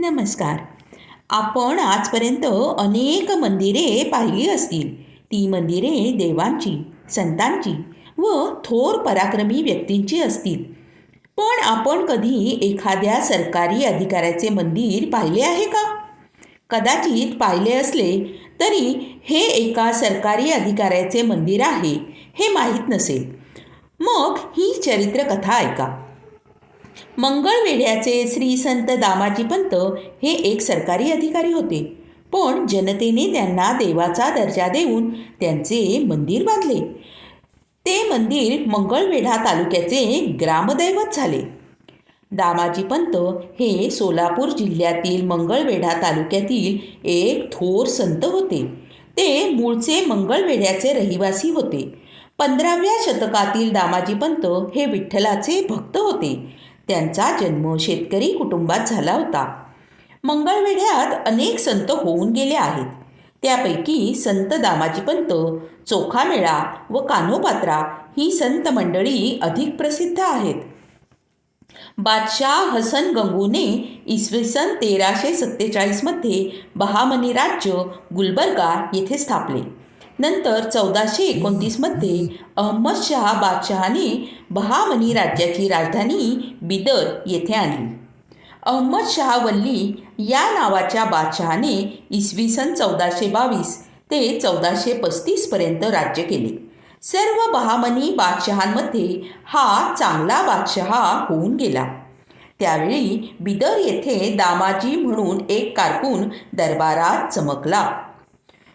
नमस्कार. आपण आजपर्यंत अनेक मंदिरे पाहिली असतील. ती मंदिरे देवांची संतांची व थोर पराक्रमी व्यक्तींची असतील. पण आपण कधी एखाद्या सरकारी अधिकाऱ्याचे मंदिर पाहिले आहे का? कदाचित पाहिले असले तरी हे एका सरकारी अधिकाऱ्याचे मंदिर आहे हे माहीत नसेल. मग ही चरित्रकथा ऐका. मंगळवेढ्याचे श्री संत दामाजी पंत हे एक सरकारी अधिकारी होते. पण जनतेने त्यांना देवाचा दर्जा देऊन त्यांचे मंदिर बांधले. ते मंदिर मंगळवेढा तालुक्याचे ग्रामदैवत झाले. दामाजी पंत हे सोलापूर जिल्ह्यातील मंगळवेढा तालुक्यातील एक थोर संत होते. ते मूळचे मंगळवेढ्याचे रहिवासी होते. पंधराव्या शतकातील दामाजी पंत हे विठ्ठलाचे भक्त होते. त्यांचा जन्म शेतकरी कुटुंबात झाला होता. मंगळवेढ्यात अनेक संत होऊन गेले आहेत. त्यापैकी संत दामाजी पंत चोखामेळा व कान्होपात्रा ही संत मंडळी अधिक प्रसिद्ध आहेत. बादशाह हसन गंगूने इसवी सन तेराशे सत्तेचाळीसमध्ये बहामनी राज्य गुलबर्गा येथे स्थापले. नंतर चौदाशे एकोणतीसमध्ये अहमदशहा बादशहाने बहामनी राज्याची राजधानी बिदर येथे आणली. अहमदशहा वल्ली या नावाच्या बादशहाने इसवी सन चौदाशे बावीस ते चौदाशे पस्तीसपर्यंत राज्य केले. सर्व बहामनी बादशहांमध्ये हा चांगला बादशहा होऊन गेला. त्यावेळी बिदर येथे दामाजी म्हणून एक कारकून दरबारात चमकला.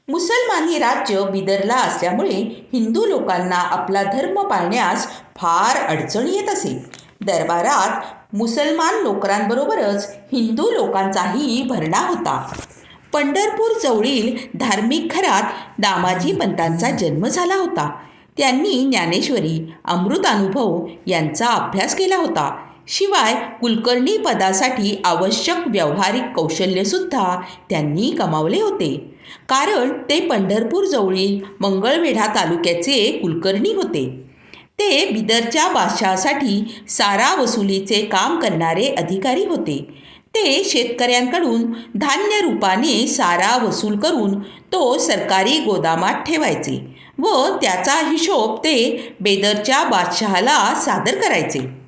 मुसलमानी राज्य बिदरला असल्यामुळे हिंदू लोकांना आपला धर्म पाळण्यास फार अडचण येत असे. दरबारात मुसलमान नोकरांबरोबरच हिंदू लोकांचाही भरणा होता. पंढरपूर जवळील धार्मिक घरात दामाजी पंतांचा जन्म झाला होता. त्यांनी ज्ञानेश्वरी अमृतानुभव यांचा अभ्यास केला होता. शिवाय कुलकर्णी पदासाठी आवश्यक व्यावहारिक कौशल्यसुद्धा त्यांनी कमावले होते. कारण ते पंढरपूर जवळील मंगळवेढा तालुक्याचे कुलकर्णी होते. ते बिदरच्या बादशहासाठी सारा वसुलीचे काम करणारे अधिकारी होते. ते शेतकऱ्यांकडून धान्य रूपाने सारा वसूल करून तो सरकारी गोदामात ठेवायचे व त्याचा हिशोब ते बेदरच्या बादशहाला सादर करायचे.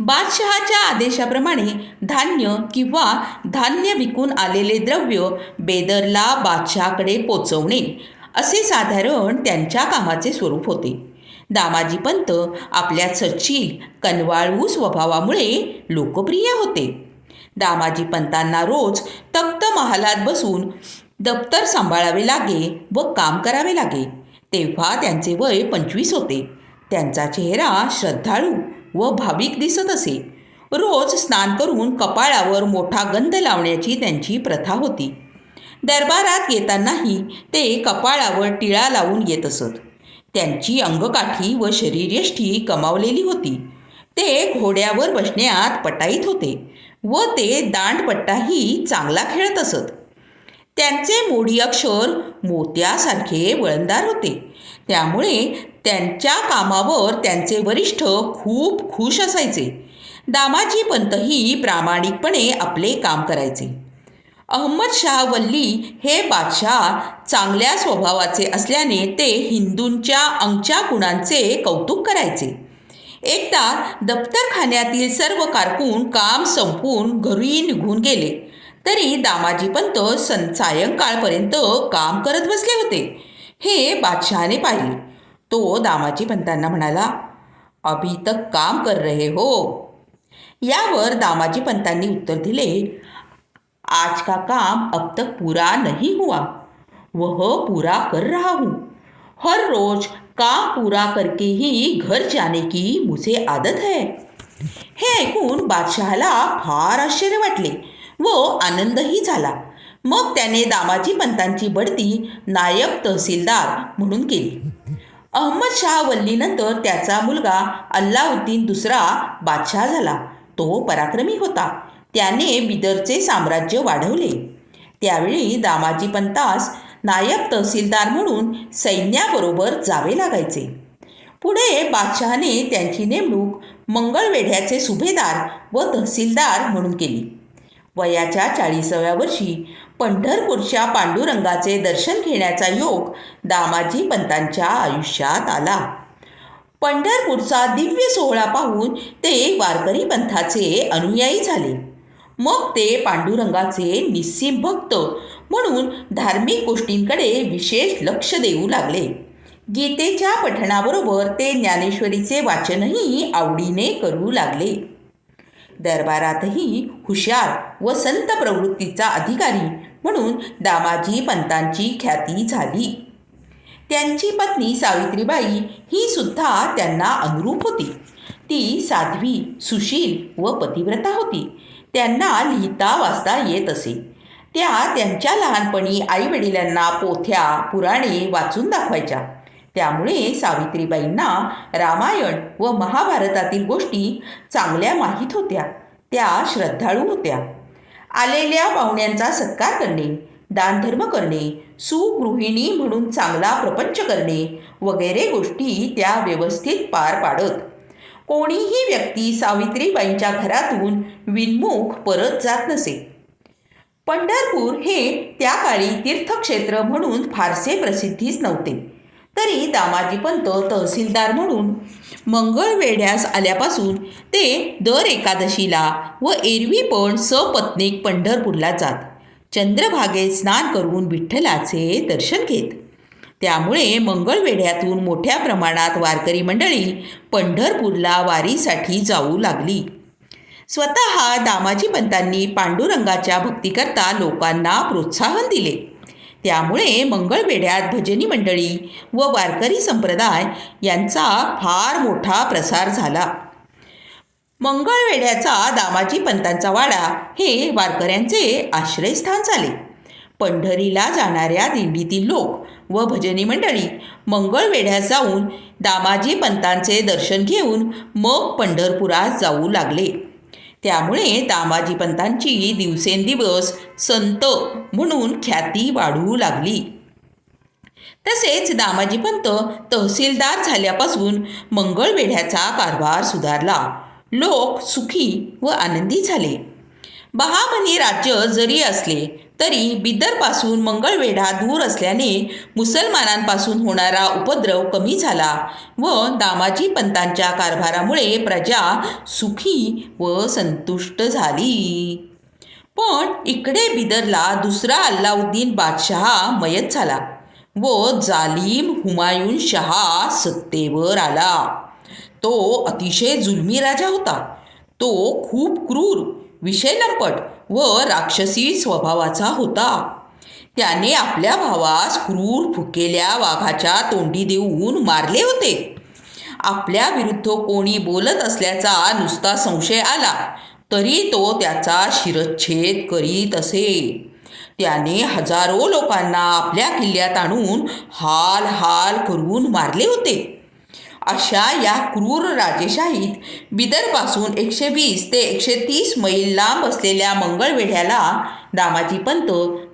बादशहाच्या आदेशाप्रमाणे धान्य किंवा धान्य विकून आलेले द्रव्य बेदरला बादशहाकडे पोचवणे असे साधारण त्यांच्या कामाचे स्वरूप होते. दामाजी पंत आपल्या सचिल कनवाळू स्वभावामुळे लोकप्रिय होते. दामाजी पंतांना रोज तप्त महालात बसून दप्तर सांभाळावे लागे व काम करावे लागे तेव्हा त्यांचे वय पंचवीस होते. त्यांचा चेहरा श्रद्धाळू व भाविक दिसत असे. रोज स्नान करून कपाळावर मोठा गंध लावण्याची त्यांची प्रथा होती. दरबारात येतानाही ते कपाळावर टिळा लावून येत असत. त्यांची अंगकाठी व शरीरयष्टी कमावलेली होती. ते घोड्यावर बसण्यात पटाईत होते व ते दांडपट्टाही चांगला खेळत असत. त्यांचे मोडी अक्षर मोत्यासारखे वळणदार होते. त्यामुळे त्यांच्या कामावर त्यांचे वरिष्ठ खूप खुश असायचे. दामाजी पंतही प्रामाणिकपणे आपले काम करायचे. अहमद शाह वल्ली हे बादशाह चांगल्या स्वभावाचे असल्याने ते हिंदूंच्या अंगच्या गुणांचे कौतुक करायचे. एकदा दफ्तरखान्यातील सर्व कारकून काम संपवून घरी निघून गेले. तरी दामाजी पंत सं सायंकाळपर्यंत काम करत बसले होते. हे बादशहाने पाहिले. तो दामाजी पंतांना म्हणाला अभी तक काम कर रहे हो. यावर दामाजी पंतांनी उत्तर दिले आज का काम अब तक पूरा नहीं हुआ. वह पूरा कर रहा हूँ. हर रोज काम पूरा करके ही घर जाने की मुझे आदत है. हे ऐकून बादशहाला फार आश्चर्य वाटले. व आनंदही झाला. मग त्याने दामाजी पंतांची बढती नायब तहसीलदार म्हणून केली. अहमद शाह वल्लीनंतर त्याचा मुलगा अल्लाउद्दीन दुसरा बादशाह झाला. तो पराक्रमी होता. त्याने बिदरचे साम्राज्य वाढवले. त्यावेळी दामाजी पंतास नायब तहसीलदार म्हणून सैन्याबरोबर जावे लागायचे. पुढे बादशहाने त्यांची नेमणूक मंगळवेढ्याचे सुभेदार व तहसीलदार म्हणून केली. वयाच्या चाळीसाव्या वर्षी पंढरपूरच्या पांडुरंगाचे दर्शन घेण्याचा योग दामाजी पंतांच्या आयुष्यात आला. पंढरपूरचा दिव्य सोहळा पाहून ते वारकरी पंथाचे अनुयायी झाले. मग ते पांडुरंगाचे निस्सीम भक्त म्हणून धार्मिक गोष्टींकडे विशेष लक्ष देऊ लागले. गीतेच्या पठणाबरोबर ते ज्ञानेश्वरीचे वाचनही आवडीने करू लागले. दरबारातही हुशार व संत प्रवृत्तीचा अधिकारी म्हणून दामाजी पंतांची ख्याती झाली. त्यांची पत्नी सावित्रीबाई ही सुद्धा त्यांना अनुरूप होती. ती साध्वी सुशील व पतिव्रता होती. त्यांना लिहिता वाचता येत असे. त्या त्यांच्या लहानपणी आईवडिलांना पोथ्या पुराणे वाचून दाखवायच्या. त्यामुळे सावित्रीबाईंना रामायण व महाभारतातील गोष्टी चांगल्या माहीत होत्या. त्या श्रद्धाळू होत्या. आलेल्या पाहुण्यांचा सत्कार करणे दानधर्म करणे सुगृहिणी म्हणून चांगला प्रपंच करणे वगैरे गोष्टी त्या व्यवस्थित पार पाडत. कोणीही व्यक्ती सावित्रीबाईंच्या घरातून विनमुख परत जात नसे. पंढरपूर हे त्या काळी तीर्थक्षेत्र म्हणून फारसे प्रसिद्धीच नव्हते. तरी दामाजी पंत तहसीलदार म्हणून मंगळवेढ्यास आल्यापासून ते दर एकादशीला व एरवी पण सपत्नीक पंढरपूरला जात. चंद्रभागेत स्नान करून विठ्ठलाचे दर्शन घेत. त्यामुळे मंगळवेढ्यातून मोठ्या प्रमाणात वारकरी मंडळी पंढरपूरला वारीसाठी जाऊ लागली. स्वतः दामाजी पंतांनी पांडुरंगाच्या भक्तीकरता लोकांना प्रोत्साहन दिले. त्यामुळे मंगळवेढ्यात भजनी मंडळी व वारकरी संप्रदाय यांचा फार मोठा प्रसार झाला. मंगळवेढ्याचा दामाजी पंतांचा वाडा हे वारकऱ्यांचे आश्रयस्थान झाले. पंढरीला जाणाऱ्या दिंडीतील लोक व भजनी मंडळी मंगळवेढ्यात जाऊन दामाजी पंतांचे दर्शन घेऊन मग पंढरपुरात जाऊ लागले. त्यामुळे दामाजी पंतांची दिवसेंदिवस संत म्हणून ख्याती वाढू लागली. तसेच दामाजी पंत तहसीलदार झाल्यापासून मंगळवेढ्याचा कारभार सुधारला. लोक सुखी व आनंदी झाले. बहामनी राज्य जरी असले तरी बिदरपासून मंगळवेढा दूर असल्याने मुसलमानांपासून होणारा उपद्रव कमी झाला व दामाजी पंतांच्या कारभारामुळे प्रजा सुखी व संतुष्ट झाली. पण इकडे बिदरला दुसरा अल्लाउद्दीन बादशहा मयत झाला व जालीम हुमायून शहा सत्तेवर आला. तो अतिशय जुलमी राजा होता. तो खूप क्रूर विषय लंपट व राक्षसी स्वभावाचा होता. त्याने आपल्या भावास क्रूर फुकेल्या वाघाच्या तोंडी देऊन मारले होते. आपल्या विरुद्ध कोणी बोलत असल्याचा नुसता संशय आला तरी तो त्याचा शिरच्छेद करीत असे. त्याने हजारो लोकांना आपल्या किल्ल्यात आणून हाल हाल करून मारले होते. अशा या क्रूर राजेशाहीत बिदरपासून एकशे वीस ते एकशे तीस मैल लांब असलेल्या मंगळवेढ्याला दामाजी पंत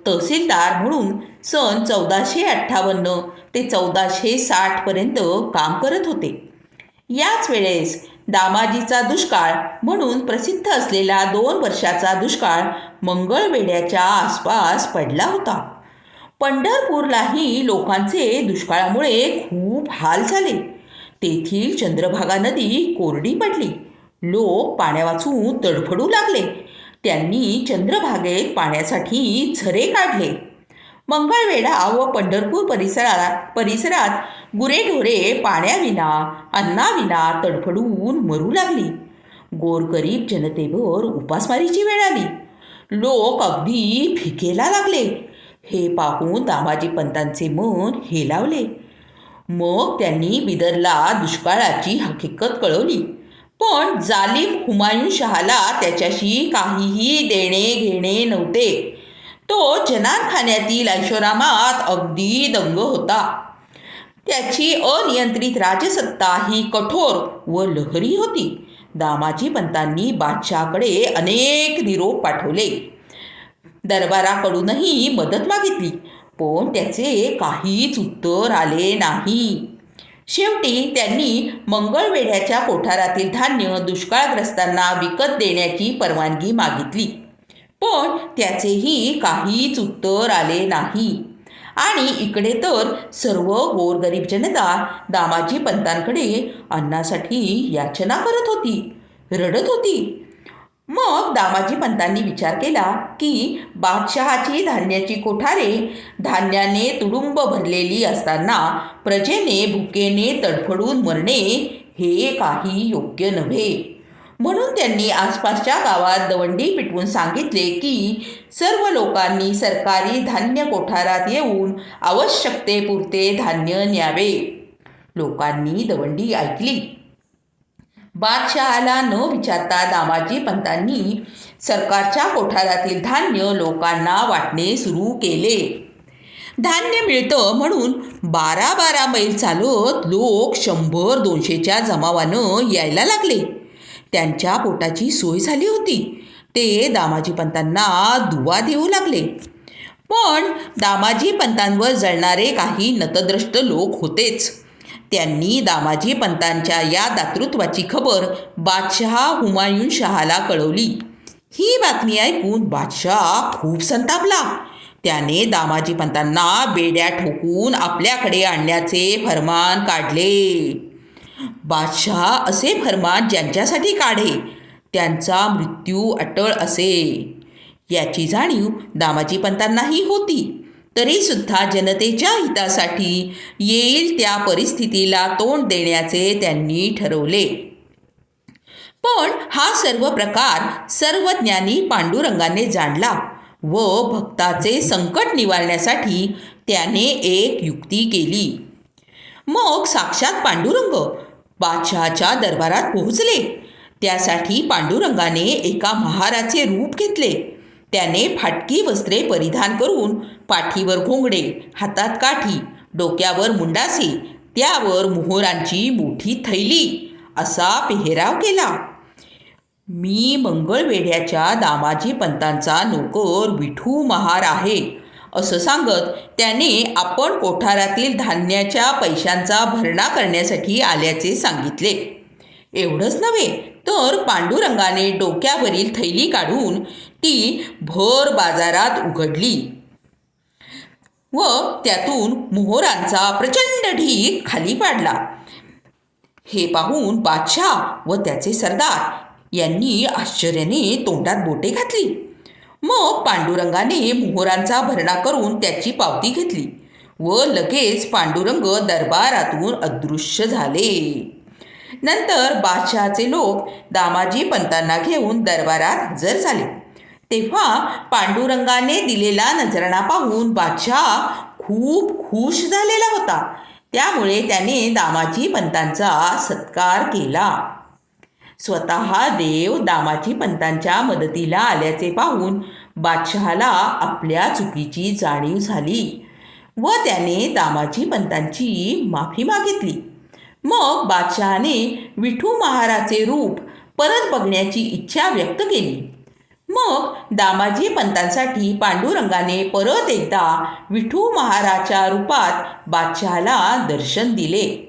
तहसीलदार म्हणून सन चौदाशे अठ्ठावन्न ते चौदाशे साठपर्यंत काम करत होते. याच वेळेस दामाजीचा दुष्काळ म्हणून प्रसिद्ध असलेला दोन वर्षाचा दुष्काळ मंगळवेढ्याच्या आसपास पडला होता. पंढरपूरलाही लोकांचे दुष्काळामुळे खूप हाल झाले. तेथील चंद्रभागा नदी कोरडी पडली. लोक पाण्या वाचून तडफडू लागले. त्यांनी चंद्रभागेत पाण्यासाठी झरे काढले. मंगळवेढा व पंढरपूर परिसरात परिसरात गुरेढोरे पाण्याविना अन्नाविना तडफडून मरू लागली. गोरगरीब जनतेवर उपासमारीची वेळ आली. लोक अगदी फिकेला लागले. हे पाहून दामाजी पंतांचे मन हेलावले. मग त्यांनी बिदरला दुष्काळाची हकीकत कळवली. पण जालिम हुमायून शहाला त्याच्याशी काहीही देणे घेणे नव्हते. तो जनानखान्यातील ऐशोरामात अगदी दंग होता. त्याची अनियंत्रित राजसत्ता ही कठोर व लहरी होती. दामाजी पंतांनी बादशाहकडे अनेक निरोप पाठवले. दरबाराकडूनही मदत मागितली. पण त्याचे काहीच उत्तर आले नाही. शेवटी त्यांनी मंगळवेढ्याच्या कोठारातील धान्य दुष्काळग्रस्तांना विकत देण्याची परवानगी मागितली. पण त्याचेही काहीच उत्तर आले नाही. आणि इकडे तर सर्व गोरगरीब जनता दामाजी पंतांकडे अन्नासाठी याचना करत होती रडत होती. मग दामाजी पंतांनी विचार केला की बादशहाची धान्याची कोठारे धान्याने तुडुंब भरलेली असताना प्रजेने भुकेने तडफडून मरणे हे काही योग्य नव्हे. म्हणून त्यांनी आसपासच्या गावात दवंडी पिटवून सांगितले की सर्व लोकांनी सरकारी धान्य कोठारात येऊन आवश्यकतेपुरते धान्य न्यावे. लोकांनी दवंडी ऐकली. बादशहाला न विचारता दामाजी पंतांनी सरकारच्या कोठारातील धान्य लोकांना वाटणे सुरू केले. धान्य मिळतं म्हणून बारा बारा मैल चालत लोक शंभर दोनशेच्या जमावानं यायला लागले. त्यांच्या पोटाची सोय झाली होती. ते दामाजी पंतांना दुवा देऊ लागले. पण दामाजी पंतांवर जळणारे काही नतद्रष्ट लोक होतेच. त्यांनी दामाजी पंतांच्या या दातृत्वाची खबर बादशहा हुमायून शहाला कळवली. ही बातमी ऐकून बादशाह खूप संतापला. त्याने दामाजी पंतांना बेड्या ठोकून आपल्याकडे आणण्याचे फरमान काढले. बादशाह असे फरमान ज्यांच्यासाठी काढे त्यांचा मृत्यू अटळ असे. याची जाणीव दामाजी पंतांनाही होती. तरीसुद्धा जनतेच्या हितासाठी येईल त्या परिस्थितीला तोंड देण्याचे त्यांनी ठरवले. पण हा सर्व प्रकार सर्वज्ञानी पांडुरंगाने जाणला व भक्ताचे संकट निवारण्यासाठी त्याने एक युक्ती केली. मग साक्षात पांडुरंग बादशहाच्या दरबारात पोहोचले. त्यासाठी पांडुरंगाने एका महाराचे रूप घेतले. त्याने फाटकी वस्त्रे परिधान करून पाठीवर घोंगडे हातात काठी डोक्यावर मुंडासे त्यावर मोहरांची मोठी थैली असा पेहराव केला. मी मंगळवेढ्याच्या दामाजी पंतांचा नोकर विठू महार आहे असं सांगत त्याने आपण कोठारातील धान्याच्या पैशांचा भरणा करण्यासाठी आल्याचे सांगितले. एवढंच नव्हे तर पांडुरंगाने डोक्यावरील थैली काढून ती भर बाजारात उघडली. व त्यातून मोहरांचा प्रचंड ढीग खाली पाडला. हे पाहून बादशाह व त्याचे सरदार यांनी आश्चर्याने तोंडात बोटे घातली. मग पांडुरंगाने मोहरांचा भरणा करून त्याची पावती घेतली व लगेच पांडुरंग दरबारातून अदृश्य झाले. नंतर बादशहाचे लोक दामाजी पंतांना घेऊन दरबारात हजर झाले. तेव्हा पांडुरंगाने दिलेला नजराणा पाहून बादशाह खूप खुश झालेला होता. त्यामुळे त्याने दामाजी पंतांचा सत्कार केला. स्वतः देव दामाजी पंतांच्या मदतीला आल्याचे पाहून बादशहाला आपल्या चुकीची जाणीव झाली व त्याने दामाजी पंतांची माफी मागितली. मग बादशहाने विठू महाराचे रूप परत बघण्याची इच्छा व्यक्त केली. मग दामाजी पंतांसाठी पांडुरंगाने परत एकदा विठू महाराच्या रूपात बादशहाला दर्शन दिले.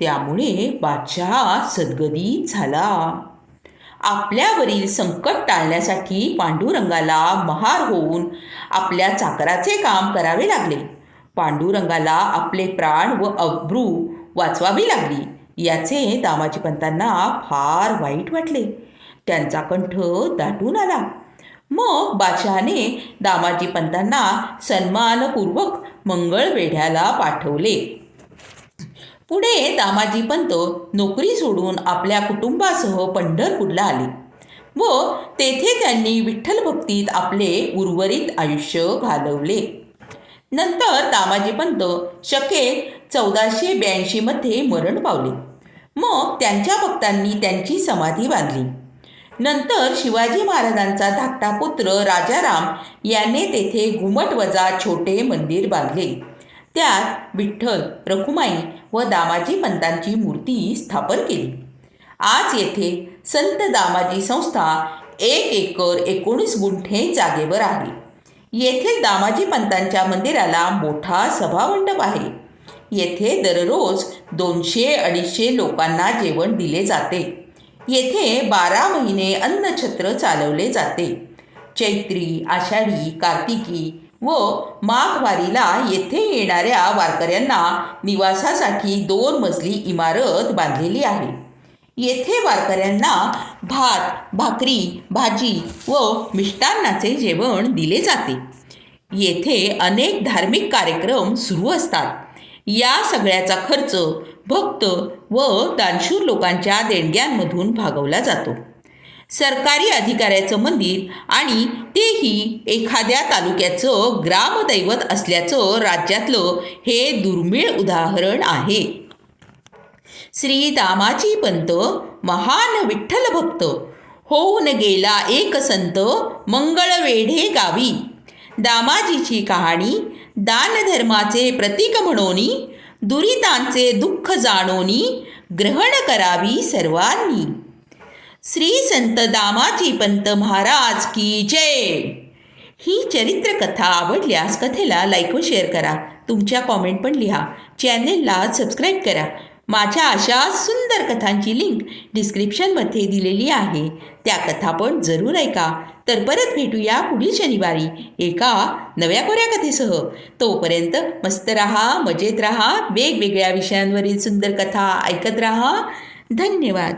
त्यामुळे बादशहा सद्गदी झाला. आपल्यावरील संकट टाळण्यासाठी पांडुरंगाला महार होऊन आपल्या चाकराचे काम करावे लागले. पांडुरंगाला आपले प्राण व अब्रू वाचवावी लागली. याचे दामाजी पंतांना फार वाईट वाटले. त्यांचा कंठ दाटून आला. मग बादशहाने दामाजी पंतांना सन्मानपूर्वक मंगळवेढ्याला पाठवले. पुढे दामाजी पंत नोकरी सोडून आपल्या कुटुंबासह पंढरपूरला आले व तेथे त्यांनी विठ्ठल भक्तीत आपले उर्वरित आयुष्य घालवले. नंतर दामाजी पंत शके चौदाशे ब्याऐंशीमध्ये मरण पावले. मग त्यांच्या भक्तांनी त्यांची समाधी बांधली. नंतर शिवाजी महाराजांचा धाकटा पुत्र राजाराम याने तेथे घुमटवजा छोटे मंदिर बांधले. त्यात विठ्ठल रखुमाई व दामाजी पंतांची मूर्ती स्थापन केली. आज येथे संत दामाजी संस्था एक एकर एकोणीस गुंठे जागेवर आहे. येथील दामाजी पंतांच्या मंदिराला मोठा सभामंडप आहे. येथे दररोज दोनशे अडीचशे लोकांना जेवण दिले जाते. येथे बारा महिने अन्नछत्र चालवले जाते. चैत्री आषाढी कार्तिकी व माघवारीला येथे येणाऱ्या वारकऱ्यांना निवासासाठी दोन मजली इमारत बांधलेली आहे. येथे वारकऱ्यांना भात भाकरी भाजी व मिष्टान्नाचे जेवण दिले जाते. येथे अनेक धार्मिक कार्यक्रम सुरू असतात. या सगळ्याचा खर्च भक्त व दानशूर लोकांच्या देणग्यांमधून भागवला जातो. सरकारी अधिकाऱ्याचं मंदिर आणि तेही एखाद्या तालुक्याचं ग्रामदैवत असल्याचं राज्यातलं हे दुर्मिळ उदाहरण आहे. श्री दामाजी पंत महान विठ्ठल भक्त होऊन गेला एक संत मंगळ वेढे गावी. दामाजीची कहाणी दानधर्माचे प्रतीक म्हणून दुरितांचे दुःख जाणोनी ग्रहण करावी सर्वांनी. श्री संत दामाजी पंत महाराज की जय. ही चरित्रकथा आवडल्यास कथेला लाईक व शेअर करा. तुमच्या कॉमेंट पण लिहा. चॅनेलला सबस्क्राईब करा. माझ्या अशा सुंदर कथांची लिंक डिस्क्रिप्शनमध्ये दिलेली आहे. त्या कथा पण जरूर ऐका. तर परत भेटूया पुढील शनिवारी एका नव्या कोऱ्या कथेसह. तोपर्यंत मस्त रहा मजेत रहा वेगवेगळ्या विषयांवरील सुंदर कथा ऐकत रहा. धन्यवाद.